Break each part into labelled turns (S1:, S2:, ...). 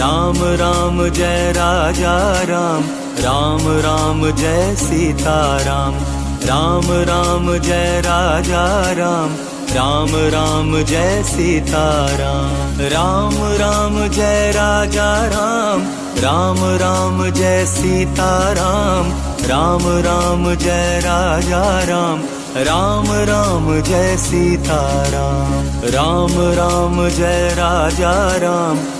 S1: રામ રામ જય રાજા રામ રામ રામ જય સીતારામ રામ રામ જય રાજા રામ राम राम जय सीताराम राम राम जय राजा राम राम राम जय सीताराम राम राम जय राजा राम राम राम जय सीताराम राम राम जय राजा राम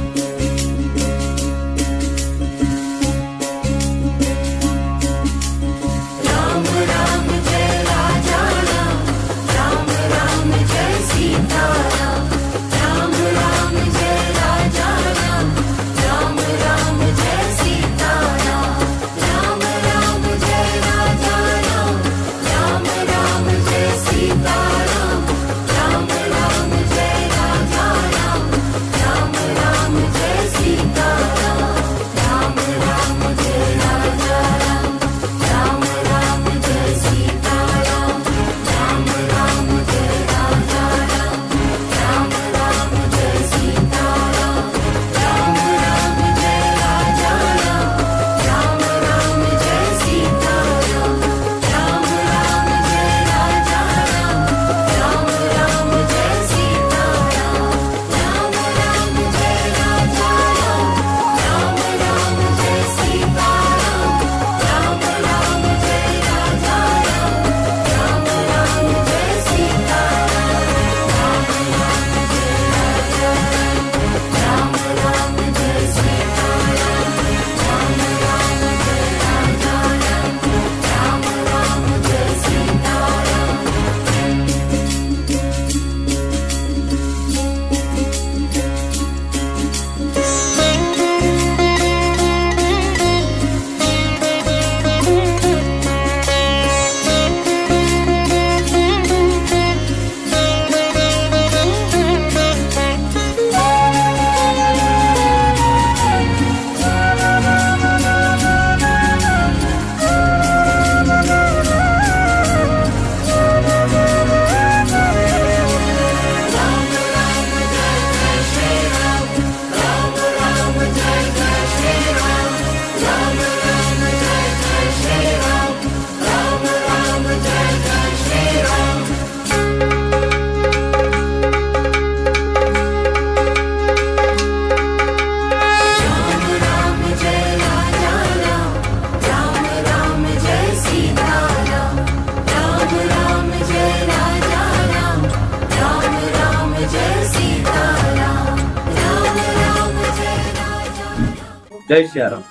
S2: જય સિયારામ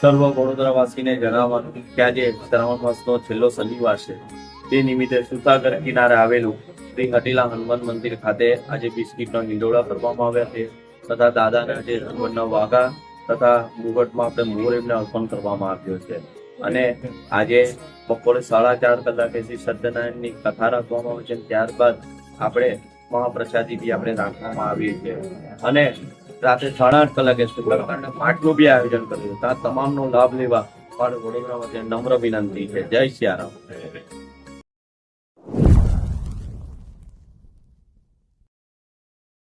S2: સર્વ વડોદરાવાસીને જણાવવાનું કે આજે શ્રાવણ માસનો છેલ્લો શનિવાર છે. તે નિમિત્તે સુતાગર કિનારે આવેલું શ્રી હટીલા હનુમાન મંદિર ખાતે આજે બિસ્કીટનો હિંડોળા કરવામાં આવ્યા છે. તથા દાદાને આજે હનુમાનના વાઘા તથા મુગટમાં આપણે મોર એમને અર્પણ કરવામાં આવ્યો છે. અને આજે બપોરે સાડા ચાર કલાકે શ્રી સત્યનારાયણની કથા રાખવામાં આવે છે. ત્યારબાદ આપણે મહાપ્રસાદી બી આપણે રાખવામાં આવી છે અને રાત્રે સાડા આઠ કલાકે શુક્રવારના પાઠનું બી આયોજન કર્યું. ત્યાં તમામનો લાભ લેવા મારે વડોદરામાં નમ્ર વિનંતી છે. જય સિયારામ.